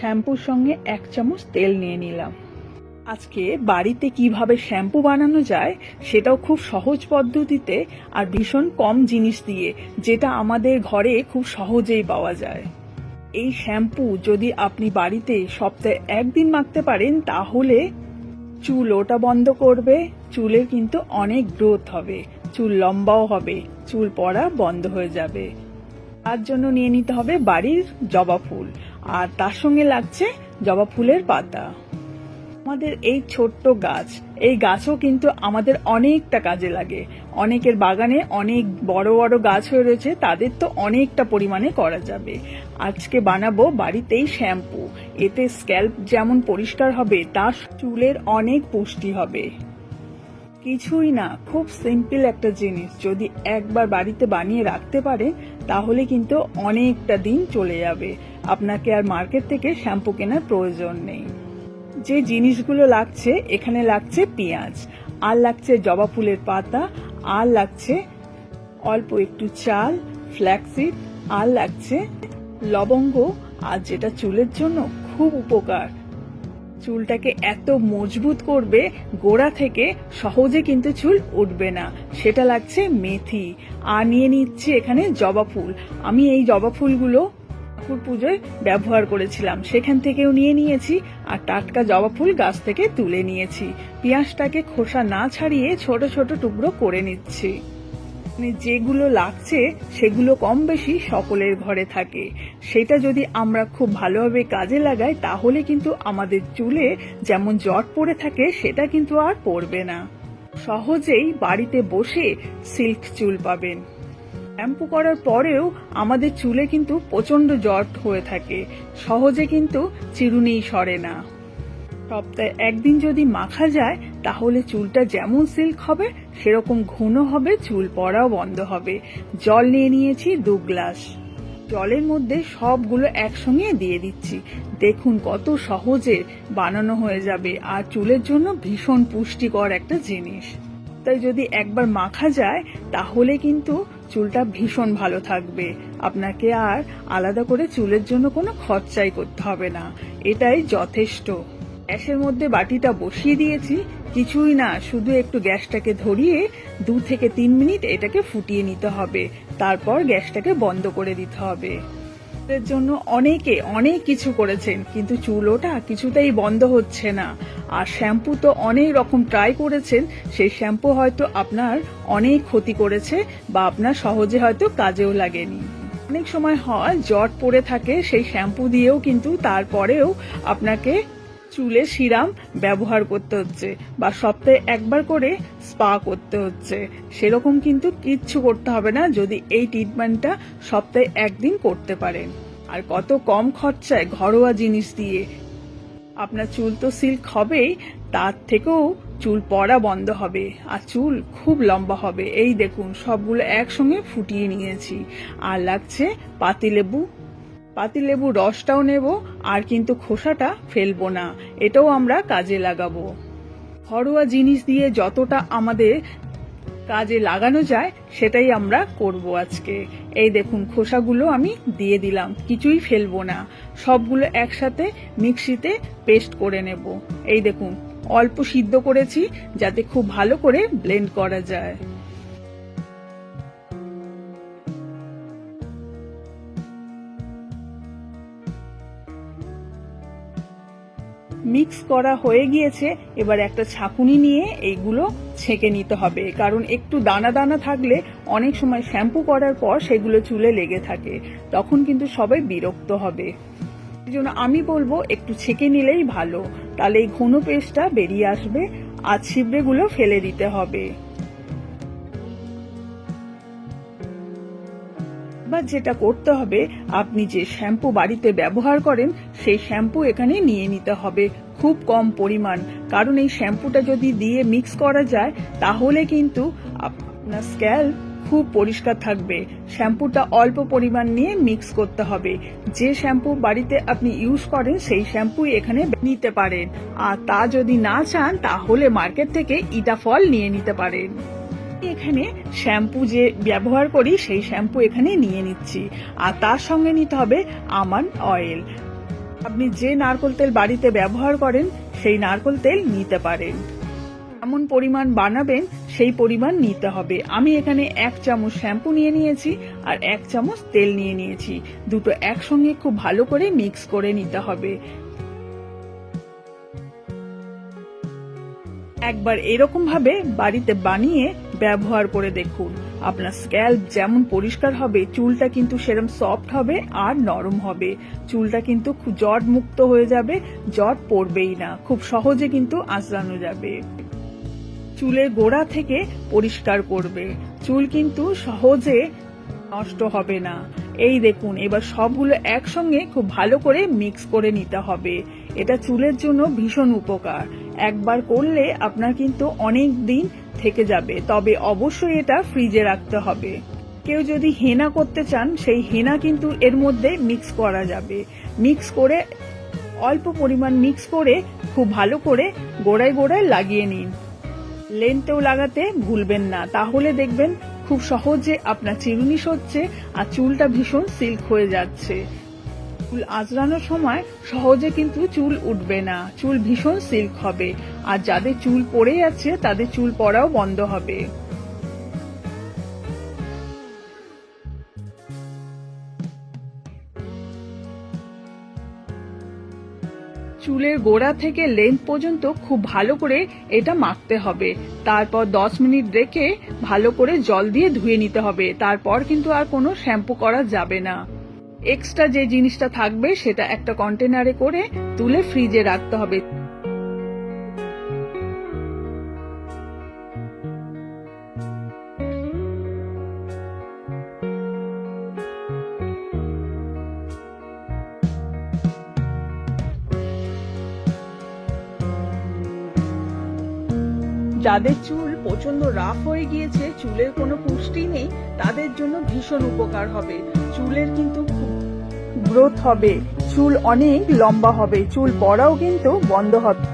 শ্যাম্পুর সঙ্গে এক চামচ তেল নিয়ে নিলাম। আজকে বাড়িতে কীভাবে শ্যাম্পু বানানো যায় সেটাও খুব সহজ পদ্ধতিতে আর ভীষণ কম জিনিস দিয়ে, যেটা আমাদের ঘরে খুব সহজেই পাওয়া যায়। এই শ্যাম্পু যদি আপনি বাড়িতে সপ্তাহে একদিন মাখতে পারেন, তাহলে চুল ওটা বন্ধ করবে, চুলের কিন্তু অনেক গ্রোথ হবে, চুল লম্বাও হবে, চুল পড়া বন্ধ হয়ে যাবে। তার জন্য নিয়ে নিতে হবে বাড়ির জবা ফুল। আর তার সঙ্গে লাগছে জবা ফুলের পাতা। আমাদের এই ছোট্ট গাছ, এই গাছও কিন্তু আমাদের অনেকটা কাজে লাগে। অনেকের বাগানে অনেক বড় বড় গাছ হয়ে রয়েছে, তাদের তো অনেকটা পরিমাণে করা যাবে। আজকে বানাবো বাড়িতেই শ্যাম্পু। এতে স্ক্যাল্প যেমন পরিষ্কার হবে, তার চুলের অনেক পুষ্টি হবে। কিছুই না, খুব সিম্পল একটা জিনিস। যদি একবার বাড়িতে বানিয়ে রাখতে পারে, তাহলে কিন্তু অনেকটা দিন চলে যাবে। আপনাকে আর মার্কেট থেকে শ্যাম্পু কেনার প্রয়োজন নেই। যে জিনিসগুলো লাগছে, এখানে লাগছে পেঁয়াজ। আর লাগছে জবা ফুলের পাতা। আর লাগছে অল্প একটু চাল ফ্ল্যাক্সিড আর লাগছে লবঙ্গ। আর যেটা চুলের জন্য খুব উপকার চুলটাকে এত মজবুত করবে, গোড়া থেকে সহজে কিন্তু চুল উঠবে না। সেটা লাগছে মেথি। আর নিয়ে নিচ্ছি এখানে জবা ফুল। আমি এই জবা ফুলগুলো ঠাকুর পুজোয় ব্যবহার করেছিলাম। সেখান থেকেও নিয়ে নিয়েছি আর টাটকা জবা ফুল গাছ থেকে তুলে নিয়েছি। পেঁয়াজটাকে খোসা না ছাড়িয়ে ছোট ছোট টুকরো করে নিচ্ছি। মানে যেগুলো লাগছে, সেগুলো কম বেশি সকলের ঘরে থাকে। সেটা যদি আমরা খুব ভালোভাবে কাজে লাগাই, তাহলে কিন্তু আমাদের চুলে যেমন জট পড়ে থাকে, সেটা কিন্তু আর পড়বে না। সহজেই বাড়িতে বসে সিল্ক চুল পাবেন। শ্যাম্পু করার পরেও আমাদের চুলে কিন্তু প্রচণ্ড জট হয়ে থাকে। সহজে কিন্তু চিরুনি সরে না। সপ্তাহে একদিন যদি মাখা যায়, তাহলে চুলটা যেমন সিল্ক হবে, সেরকম ঘন হবে, চুল পড়াও বন্ধ হবে। জল নিয়ে নিয়েছি দু গ্লাস। জলের মধ্যে সবগুলো একসঙ্গে দিয়ে দিচ্ছি। দেখুন কত সহজে বানানো হয়ে যাবে। আর চুলের জন্য ভীষণ পুষ্টিকর একটা জিনিস। তাই যদি একবার মাখা যায়, তাহলে কিন্তু চুলটা ভীষণ ভালো থাকবে। আপনাকে আর আলাদা করে চুলের জন্য কোনো খরচাই করতে হবে না। এটাই যথেষ্ট। গ্যাসের মধ্যে বাটিটা বসিয়ে দিয়েছি। কিছুই না, শুধু একটু গ্যাসটাকে ধরিয়ে দু থেকে তিন মিনিট এটাকে ফুটিয়ে নিতে হবে। তারপর গ্যাসটাকে বন্ধ করে দিতে হবে। এর জন্য অনেকে অনেক কিছু করেছেন, কিন্তু চুল ওটা কিছুতেই বন্ধ হচ্ছে না। আর শ্যাম্পু তো অনেক রকম ট্রাই করেছেন, সেই শ্যাম্পু হয়তো আপনার অনেক ক্ষতি করেছে বা আপনার সহজে হয়তো কাজেও লাগেনি। অনেক সময় হয় জট পড়ে থাকে, সেই শ্যাম্পু দিয়েও কিন্তু তারপরেও আপনাকে চুলে সিরাম ব্যবহার করতে হচ্ছে বা সপ্তাহে একবার করে স্পা করতে হচ্ছে। সেরকম কিন্তু কিচ্ছু করতে হবে না যদি এই ট্রিটমেন্টটা সপ্তাহে একদিন করতে পারেন। আর কত কম খরচায় ঘরোয়া জিনিস দিয়ে। আপনার চুল তো সিল্ক হবেই, তার থেকেও চুল পড়া বন্ধ হবে। আর চুল খুব লম্বা হবে। এই দেখুন, সবগুলো একসঙ্গে ফুটিয়ে নিয়েছি। আর লাগছে পাতিলেবু পাতিলেবু রসটাও নেব, আর কিন্তু খোসাটা ফেলব না। এটাও আমরা কাজে লাগাবো। ঘরোয়া জিনিস দিয়ে যতটা আমাদের কাজে লাগানো যায়, সেটাই আমরা করব আজকে। এই দেখুন, খোসাগুলো আমি দিয়ে দিলাম, কিছুই ফেলব না। সবগুলো একসাথে মিক্সিতে পেস্ট করে নেব। এই দেখুন, অল্প সিদ্ধ করেছি, যাতে খুব ভালো করে ব্লেন্ড করা যায়। মিক্স করা হয়ে গিয়েছে, এবার একটা ছাকুনি নিয়ে এইগুলো ছেঁকে নিতে হবে। কারণ একটু দানা দানা থাকলে অনেক সময় শ্যাম্পু করার পর সেগুলো চুলে লেগে থাকে, তখন কিন্তু সবাই বিরক্ত হবে। জন্য আমি বলব একটু ছেঁকে নিলেই ভালো, তাহলে এই ঘন পেস্টটা বেরিয়ে আসবে, আর ছিবড়েগুলো ফেলে দিতে হবে। এবার যেটা করতে হবে, আপনি যে শ্যাম্পু বাড়িতে ব্যবহার করেন, সেই শ্যাম্পু এখানে নিয়ে নিতে হবে। খুব কম পরিমাণ। কারণ এই শ্যাম্পুটা যদি দিয়ে মিক্স করা যায়, তাহলে কিন্তু আপনার স্ক্যাল্প খুব পরিষ্কার থাকবে। শ্যাম্পুটা অল্প পরিমাণ নিয়ে মিক্স করতে হবে। যে শ্যাম্পু বাড়িতে আপনি ইউজ করেন, সেই শ্যাম্পু এখানে নিতে পারেন। আর তা যদি না চান, তাহলে মার্কেট থেকে ইটাফল নিয়ে নিতে পারেন। এখানে শ্যাম্পু যে ব্যবহার করি, সেই শ্যাম্পু এখানে নিয়ে নিচ্ছি। আর তার সঙ্গে নিতে হবে আমান অয়েল। আপনি যে নারকোল তেল বাড়িতে ব্যবহার করেন, সেই নারকোল তেল নিতে পারেন। এমন পরিমাণ বানাবেন, সেই পরিমাণ নিতে হবে। আমি এখানে এক চামচ শ্যাম্পু নিয়ে নিয়েছি আর এক চামচ তেল নিয়ে নিয়েছি। দুটো একসঙ্গে খুব ভালো করে মিক্স করে নিতে হবে। একবার এরকম ভাবে বাড়িতে বানিয়ে ব্যবহার করে দেখুন। আপনার স্ক্যাল্প যেমন পরিষ্কার হবে, চুলটা কিন্তু সেরম সফট হবে আর নরম হবে। চুলটা কিন্তু জট মুক্ত হয়ে যাবে, জট পড়বেই না। খুব সহজে কিন্তু আঁচড়ানো যাবে। চুলের গোড়া থেকে পরিষ্কার করবে। চুল কিন্তু সহজে নষ্ট হবে না। এই দেখুন, এবার সবগুলো একসঙ্গে খুব ভালো করে মিক্স করে নিতে হবে। এটা চুলের জন্য ভীষণ উপকার। একবার করলে আপনার কিন্তু অনেক দিন থেকে যাবে। তবে অবশ্যই এটা ফ্রিজে রাখতে হবে। কেউ যদি হেনা করতে চান, সেই হেনা কিন্তু এর মধ্যে মিক্স করা যাবে। মিক্স করে, অল্প পরিমাণ মিক্স করে, খুব ভালো করে গোড়ায় গোড়ায় লাগিয়ে নিন। লেন্টেও লাগাতে ভুলবেন না। তাহলে দেখবেন খুব সহজে আপনার চিরুনি সচ্ছে আর চুলটা ভীষণ সিল্ক হয়ে যাচ্ছে। চুল আঁচড়ানোর সময় সহজে কিন্তু চুল উঠবে না। চুল ভীষণ সিল্ক হবে। আর যাদের চুল পড়ে আছে, তাদের চুল পড়াও বন্ধ হবে। চুলের গোড়া থেকে লেন্থ পর্যন্ত খুব ভালো করে এটা মাখতে হবে। তারপর দশ মিনিট রেখে ভালো করে জল দিয়ে ধুয়ে নিতে হবে। তারপর কিন্তু আর কোনো শ্যাম্পু করা যাবে না। এক্সট্রা যে জিনিসটা থাকবে সেটা একটা কন্টেনারে করে তুলে ফ্রিজে রাখতে হবে। যাদের চুল প্রচণ্ড রাফ হয়ে গিয়েছে, চুলের কোনো পুষ্টি নেই, তাদের জন্য ভীষণ উপকার হবে। চুলের কিন্তু গ্রোথ হবে। চুল অনেক লম্বা হবে। চুল পড়াও কিন্তু বন্ধ হবে।